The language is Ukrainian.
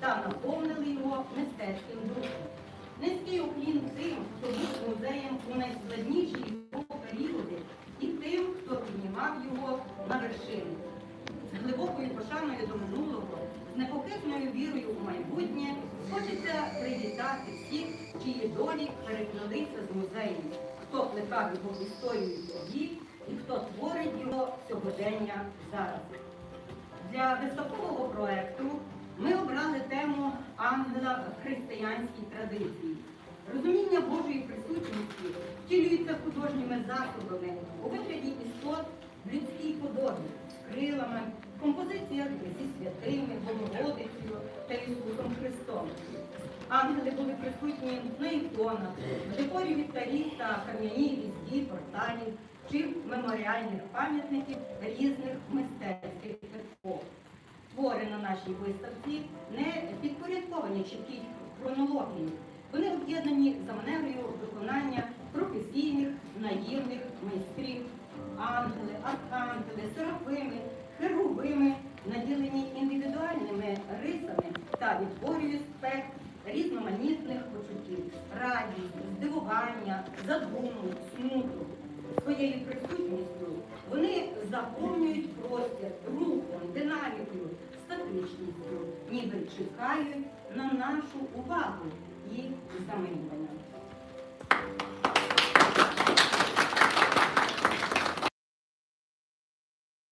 та наповнили його мистецьким духом. Низький уклін тим, хто був музеєм у найскладніші його періоди, і тим, хто піднімав його на вершини. З глибокою пошаною до минулого, з непохитною вірою у майбутнє, хочеться привітати всіх, чиї долі переплелися з музеєм, хто плекав його історію тоді і хто творить його сьогодення зараз. Для виставкового проекту християнській традиції. Розуміння Божої присутності втілюється художніми засобами у вигляді істот в людській подобі, з крилами, в композиціях зі святими, Богородицею та Ісусом Христом. Ангели були присутні на іконах, в декорі вівтарів та кам'яній різьбі порталів чи меморіальних пам'ятників різних мистецьких епох. Твори на нашій виставці не підпорядковані чіткій хронології. Вони об'єднані за манерою виконання професійних наївних майстрів. Ангели, архангели, серафими, херувими, наділені індивідуальними рисами та відтворюють спектр різноманітних почуттів, радість, здивування, задуму, смуток. Своєю присутністю вони заповнюють простір рухом, динамікою, статичністю, ніби чекають на нашу увагу і замилювання.